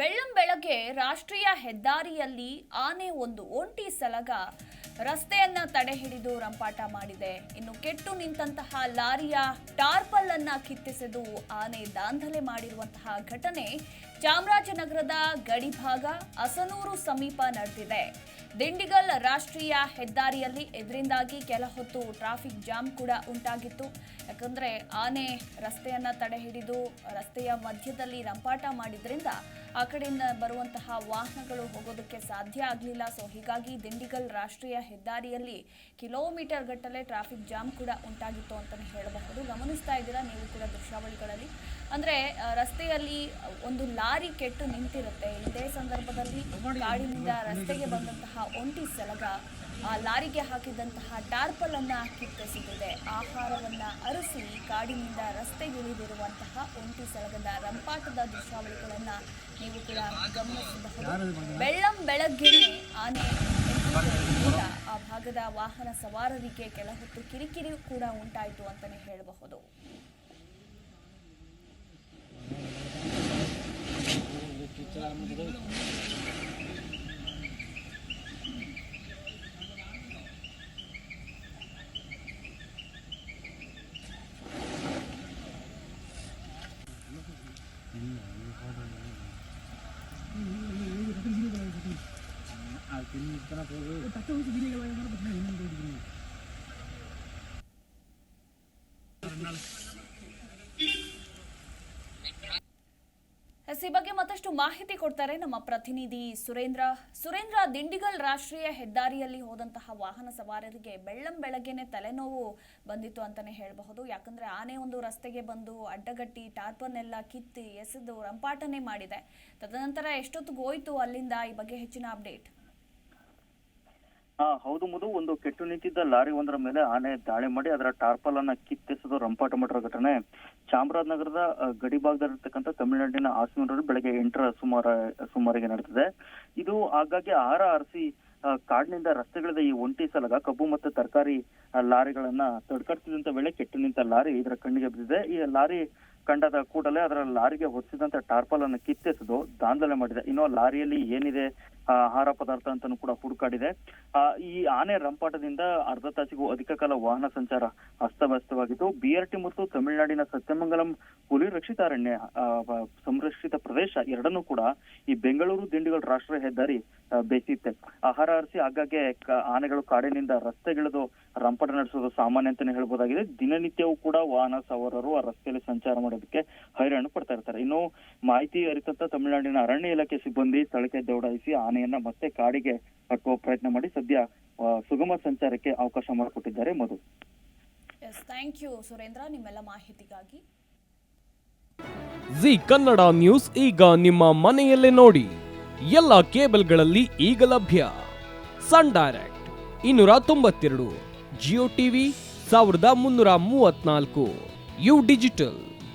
ಬೆಳ್ಳಂ ಬೆಳಗ್ಗೆ ರಾಷ್ಟ್ರೀಯ ಹೆದ್ದಾರಿಯಲ್ಲಿ ಆನೆ ಒಂದು ಒಂಟಿ ಸಲಗ ರಸ್ತೆಯನ್ನ ತಡೆ ಹಿಡಿದು ರಂಪಾಟ ಮಾಡಿದೆ. ಇನ್ನು ಕೆಟ್ಟು ನಿಂತಹ ಲಾರಿಯ ಟಾರ್ಪಲ್ ಅನ್ನ ಕಿತ್ತಿಸೆದು ಆನೆ ದಾಂಧಲೆ ಮಾಡಿರುವಂತಹ ಘಟನೆ ಚಾಮರಾಜನಗರದ ಗಡಿಭಾಗ ಅಸನೂರು ಸಮೀಪ ನಡೆದಿದೆ. ದಿಂಡಿಗಲ್ ರಾಷ್ಟ್ರೀಯ ಹೆದ್ದಾರಿಯಲ್ಲಿ ಇದರಿಂದಾಗಿ ಕೆಲ ಹೊತ್ತು ಟ್ರಾಫಿಕ್ ಜಾಮ್ ಕೂಡ ಉಂಟಾಗಿತ್ತು. ಯಾಕಂದ್ರೆ ಆನೆ ರಸ್ತೆಯನ್ನ ತಡೆ ಹಿಡಿದು ರಸ್ತೆಯ ಮಧ್ಯದಲ್ಲಿ ರಂಪಾಟ ಮಾಡಿದ್ರಿಂದ ಆ ಕಡೆಯಿಂದ ಬರುವಂತಹ ವಾಹನಗಳು ಹೋಗೋದಕ್ಕೆ ಸಾಧ್ಯ ಆಗಲಿಲ್ಲ. ಸೊ ಹೀಗಾಗಿ ದಿಂಡಿಗಲ್ ರಾಷ್ಟ್ರೀಯ ಹೆದ್ದಾರಿಯಲ್ಲಿ ಕಿಲೋಮೀಟರ್ ಗಟ್ಟಲೆ ಟ್ರಾಫಿಕ್ ಜಾಮ್ ಕೂಡ ಉಂಟಾಗಿತ್ತು ಅಂತಲೇ ಹೇಳಬಹುದು. ಗಮನಿಸ್ತಾ ಇದ್ದೀರಾ ನೀವು ಕೂಡ ದೃಶ್ಯಾವಳಿಗಳಲ್ಲಿ. ಅಂದ್ರೆ ರಸ್ತೆಯಲ್ಲಿ ಒಂದು ಲಾರಿ ಕೆಟ್ಟು ನಿಂತಿರುತ್ತೆ. ಇದೇ ಸಂದರ್ಭದಲ್ಲಿ ಕಾಡಿನಿಂದ ರಸ್ತೆಗೆ ಬಂದಂತಹ ಒಂಟಿ ಸಲಗ, ಆ ಲಾರಿಗೆ ಹಾಕಿದಂತಹ ಟಾರ್ಪಲ್ ಅನ್ನ ಕಿತ್ತೆಸೆದಿದೆ ಆಹಾರವನ್ನ ಅರಸಿ ಕಾಡಿನಿಂದ ರಸ್ತೆಗಿಳಿದಿರುವಂತಹ ಒಂಟಿ ಸಲಗದ ರಂಪಾಟದ ದೃಶ್ಯಾವಳಿಗಳನ್ನು ನೀವು ಕೂಡ ಗಮನಿಸಬಹುದು. ಬೆಳ್ಳಂ ಬೆಳಗ್ಗೆ ಆನೆ ಆ ಭಾಗದ ವಾಹನ ಸವಾರರಿಗೆ ಕೆಲ ಹೊತ್ತು ಕಿರಿಕಿರಿ ಕೂಡ ಉಂಟಾಯಿತು ಅಂತಾನೆ ಹೇಳಬಹುದು. ಎಸ್, ಈ ಬಗ್ಗೆ ಮತ್ತಷ್ಟು ಮಾಹಿತಿ ಕೊಡ್ತಾರೆ ನಮ್ಮ ಪ್ರತಿನಿಧಿ ಸುರೇಂದ್ರ. ಸುರೇಂದ್ರ ದಿಂಡಿಗಲ್ ರಾಷ್ಟ್ರೀಯ ಹೆದ್ದಾರಿಯಲ್ಲಿ ಹೋದಂತಹ ವಾಹನ ಸವಾರರಿಗೆ ಬೆಳ್ಳಂ ಬೆಳಗ್ಗೆನೆ ತಲೆನೋವು ಬಂದಿತ್ತು ಅಂತಾನೆ ಹೇಳಬಹುದು. ಯಾಕಂದ್ರೆ ಆನೆ ಒಂದು ರಸ್ತೆಗೆ ಬಂದು ಅಡ್ಡಗಟ್ಟಿ ಟಾರ್ಪನ್ನೆಲ್ಲ ಕಿತ್ತಿ ಎಸೆದು ರಂಪಾಟನೆ ಮಾಡಿದೆ. ತದನಂತರ ಎಷ್ಟೊತ್ತಿಗೆ ಹೋಯ್ತು ಅಲ್ಲಿಂದ? ಈ ಬಗ್ಗೆ ಹೆಚ್ಚಿನ ಅಪ್ಡೇಟ್. ಹೌದು ಮಧು ಒಂದು ಕೆಟ್ಟು ನಿಂತಿದ್ದ ಲಾರಿ ಒಂದರ ಮೇಲೆ ಆನೆ ದಾಳಿ ಮಾಡಿ ಅದರ ಟಾರ್ಪಲ್ ಅನ್ನ ಕಿತ್ತೆಸೆದು ರಂಪಾಟ ಮಾಡಿರೋ ಘಟನೆ. ಚಾಮರಾಜನಗರದ ಗಡಿ ಭಾಗದಲ್ಲಿರ್ತಕ್ಕಂಥ ತಮಿಳುನಾಡಿನ ಹಾಸನೂರಲ್ಲಿ ಬೆಳಗ್ಗೆ ಎಂಟರ ಸುಮಾರ ಸುಮಾರಿಗೆ ನಡೆದಿದೆ. ಇದು ಆಗಾಗ್ಗೆ ಆಹಾರ ಅರಸಿ ಆ, ಕಾಡಿನಿಂದ ರಸ್ತೆಗಳಿದ ಈ ಒಂಟಿ ಸಲಗ. ಕಬ್ಬು ಮತ್ತು ತರಕಾರಿ ಲಾರಿಗಳನ್ನ ತಡ್ಕಡ್ತಿದ್ದಂತ ವೇಳೆ ಕೆಟ್ಟು ನಿಂತ ಲಾರಿ ಇದರ ಕಣ್ಣಿಗೆ ಬಿದ್ದಿದೆ. ಈ ಲಾರಿ ಕಂಡದ ಕೂಡಲೇ ಅದರ ಲಾರಿಗೆ ಹೊತ್ತಿದಂತ ಟಾರ್ಪಲ್ ಅನ್ನು ಕಿತ್ತೆಸೆದು ದಾಂಧಲೆ ಮಾಡಿದೆ. ಇನ್ನು ಲಾರಿಯಲ್ಲಿ ಏನಿದೆ ಆಹಾರ ಪದಾರ್ಥ ಅಂತಾನು ಕೂಡ ಹುಡುಕಾಡಿದೆ ಈ ಆನೆ ರಂಪಾಟದಿಂದ ಅರ್ಧ ತಾಸಿಗೂ ಅಧಿಕ ಕಾಲ ವಾಹನ ಸಂಚಾರ ಅಸ್ತವ್ಯಸ್ತವಾಗಿತ್ತು ಬಿಆರ್ಟಿ ಮತ್ತು ತಮಿಳುನಾಡಿನ ಸತ್ಯಮಂಗಲಂ ಹುಲಿ ರಕ್ಷಿತಾರಣ್ಯ ಸಂರಕ್ಷಿತ ಪ್ರದೇಶ ಎರಡನ್ನೂ ಕೂಡ ಈ ಬೆಂಗಳೂರು ದಿಂಡಿಗಳ ರಾಷ್ಟ್ರೀಯ ಹೆದ್ದಾರಿ ಬೇಸಿತ್ತೆ ಆಹಾರ ಅರಸಿ ಆಗಾಗ್ಗೆ ಆನೆಗಳು ಕಾಡಿನಿಂದ ರಸ್ತೆಗಿಳಿದು ರಂಪಾಟ ನಡೆಸೋದು ಸಾಮಾನ್ಯ ಅಂತಾನೆ ಹೇಳ್ಬೋದಾಗಿದೆ. ದಿನನಿತ್ಯವೂ ಕೂಡ ವಾಹನ ಸವಾರರು ಆ ರಸ್ತೆಯಲ್ಲಿ ಸಂಚಾರ ಮಾಡೋದಕ್ಕೆ ಹೈರಾಣ ಪಡ್ತಾ ಇರ್ತಾರೆ. ಇನ್ನು ಮಾಹಿತಿ ಅರಿತಂತ ತಮಿಳುನಾಡಿನ ಅರಣ್ಯ ಇಲಾಖೆ ಸಿಬ್ಬಂದಿ ಸ್ಥಳಕ್ಕೆ ದೌಡಾಯಿಸಿ ಆನೆಯನ್ನ ಮತ್ತೆ ಕಾಡಿಗೆ ಕಟ್ಟುವ ಪ್ರಯತ್ನ ಮಾಡಿ ಸದ್ಯ ಸುಗಮ ಸಂಚಾರಕ್ಕೆ ಅವಕಾಶ ಮಾಡಿಕೊಟ್ಟಿದ್ದಾರೆ Madhu. Yes thank you Surendra. ನಿಮ್ಮೆಲ್ಲ ಮಾಹಿತಿಗಾಗಿ. ಜಿ ಕನ್ನಡ ನ್ಯೂಸ್ ಈಗ ನಿಮ್ಮ ಮನೆಯಲ್ಲೇ ನೋಡಿ. ಎಲ್ಲ ಕೇಬಲ್ಗಳಲ್ಲಿ ಈಗ ಲಭ್ಯ. ಸನ್ ಡೈರೆಕ್ಟ್ ಇನ್ನೂರ ತೊಂಬತ್ತೆರಡು ಜಿಯೋ ಟಿವಿ ಸಾವಿರದ ಮುನ್ನೂರ ಮೂವತ್ನಾಲ್ಕು ಯು ಡಿಜಿಟಲ್.